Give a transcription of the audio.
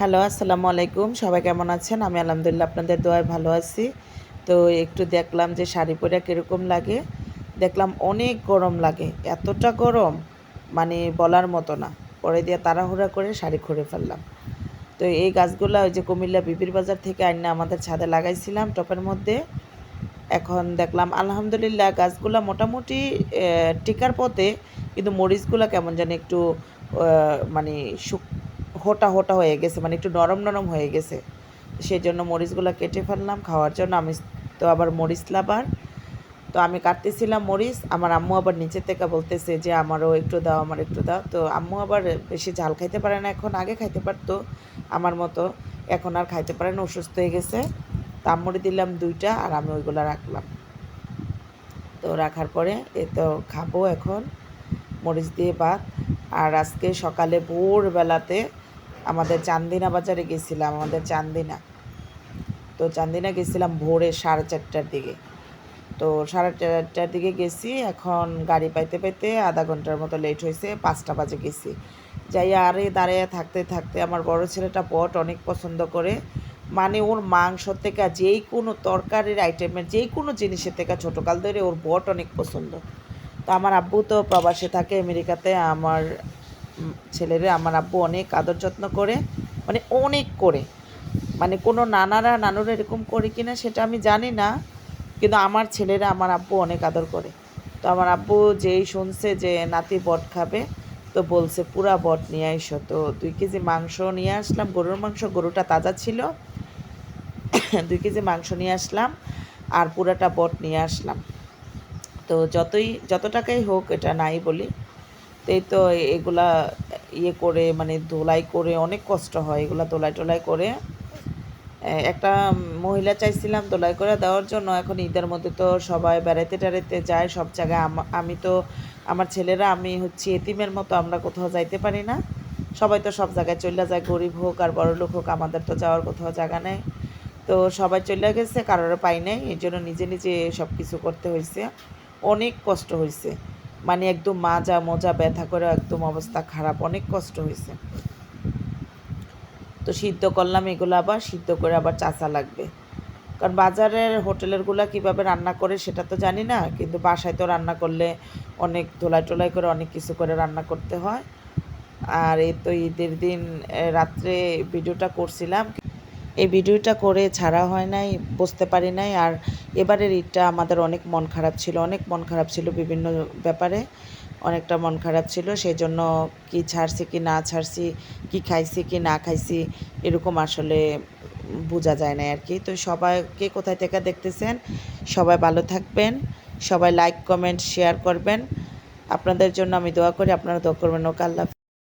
Hello, আসসালামু আলাইকুম। সবাই কেমন আছেন? আমি আলহামদুলিল্লাহ আপনাদের দোয়ায় ভালো আছি। তো একটু দেখলাম যে শাড়ি পরে কীরকম লাগে। দেখলাম অনেক গরম লাগে। এতটা গরম মানে বলার মতো না। পরে দিয়ে তাড়াহুড়া করে শাড়ি খুঁড়ে ফেললাম। তো এই গাছগুলো ওই যে কুমিল্লা বিবির বাজার থেকে আইনা আমাদের ছাদে লাগাইছিলাম টপের মধ্যে। এখন দেখলাম আলহামদুলিল্লাহ গাছগুলো মোটামুটি টিকার পথে। কিন্তু মরিচগুলো কেমন জানি একটু মানে শুক হোটা হোটা হয়ে গেছে মানে একটু নরম নরম হয়ে গেছে। সেই জন্য মরিচগুলো কেটে ফেললাম, খাওয়ার জন্য আমি তো আবার মরিচ লাবার তো আমি কাটতেছিলাম মরিচ, আমার আম্মু আবার নিচে থেকে বলতেছে যে, আমারও একটু দাও আমার একটু দাও। তো আম্মু আবার বেশি ঝাল খাইতে পারে না, এখন আগে খাইতে পারতো আমার মতো, এখন আর খাইতে পারে না, অসুস্থ হয়ে গেছে। তো আম্মুরে দিলাম দুইটা আর আমি ওইগুলো রাখলাম। তো রাখার পরে এ তো খাব এখন মরিচ দিয়ে ভাত। আর আজকে সকালে ভোরবেলাতে আমাদের চান্দিনা বাজারে গেছিলাম, আমাদের চান্দিনা। তো চান্দিনা গেছিলাম ভোরে সাড়ে চারটার দিকে। তো সাড়ে চারটার দিকে গেছি, এখন গাড়ি পাইতে পাইতে আধা ঘণ্টার মতো লেট হয়েছে পাঁচটা বাজে গেছি। যাই আরে দাঁড়িয়ে থাকতে থাকতে আমার বড় ছেলেটা বট অনেক পছন্দ করে। মানে ওর মাংস থেকে যেই কোনো তরকারির আইটেমের যেই কোনো জিনিসের থেকে ছোটোকাল ধরে ওর বট অনেক পছন্দ। তো আমার আব্বু তো প্রবাসে থাকে আমেরিকাতে, আমার ছেলেরে আমার আব্বু অনেক আদর যত্ন করে মানে অনেক করে। মানে কোনো নানারা নানুরা এরকম করে কিনা সেটা আমি জানি না, কিন্তু আমার ছেলেরা আমার আব্বু অনেক আদর করে। তো আমার আব্বু যেই শুনছে যে নাতি বট খাবে, তো বলছে, পুরা বট নিয়ে আইসো। তো দুই কেজি মাংস নিয়ে আসলাম, গরুর মাংস, গরুটা তাজা ছিল। দুই কেজি মাংস নিয়ে আসলাম আর পুরাটা বট নিয়ে আসলাম। তো যতই, যত টাকাই হোক এটা নাই বলি। এই তো এগুলা ইয়ে করে মানে ধোলাই করে অনেক কষ্ট হয়, এগুলা দোলাই টোলাই করে। একটা মহিলা চাইছিলাম দোলাই করে দেওয়ার জন্য, এখন ঈদের মধ্যে তো সবাই বেড়াইতে টেড়াইতে যায় সব জায়গায়। আম- আমি তো, আমার ছেলেরা, আমি হচ্ছে এতিমের মতো, আমরা কোথাও যাইতে পারি না। সবাই তো সব জায়গায় চলে যায়, গরিব হোক আর বড় লোক হোক, আমাদের তো যাওয়ার কোথাও জায়গা নেই। তো সবাই চলে গেছে কারোর পাই নাই এই জন্য নিজে নিজে সব কিছু করতে হয়েছে অনেক কষ্ট হয়েছে মানে একদম মাজা, মোজা, ব্যথা করে একদম অবস্থা খারাপ। অনেক কষ্ট হয়েছে। তো সিদ্ধ করলাম এগুলো আবার, সিদ্ধ করে আবার চাচা লাগবে। কারণ বাজারের হোটেলেরগুলো কীভাবে রান্না করে সেটা তো জানি না, কিন্তু বাসায় তো রান্না করলে অনেক ধোলাই টোলাই করে অনেক কিছু করে রান্না করতে হয়। আর এই তো ঈদের দিন রাত্রে ভিডিওটা করছিলাম। এই ভিডিওটা করে ছাড়া হয় নাই বুঝতে পারি নাই। আর এবারের ঈদটা আমাদের অনেক মন খারাপ ছিল, অনেক মন খারাপ ছিল বিভিন্ন ব্যাপারে। অনেকটা মন খারাপ ছিল সেই জন্য কি ছাড়ছি কি না ছাড়ছি, কি খাইছি কি না খাইছি, এরকম আসলে বোঝা যায় না আর কি। তো সবাইকে কোথায় থেকে দেখতেছেন? সবাই ভালো থাকবেন, সবাই লাইক কমেন্ট শেয়ার করবেন। আপনাদের জন্য আমি দোয়া করি, আপনারা দোয়া করবেন। ওকে, আল্লাহ।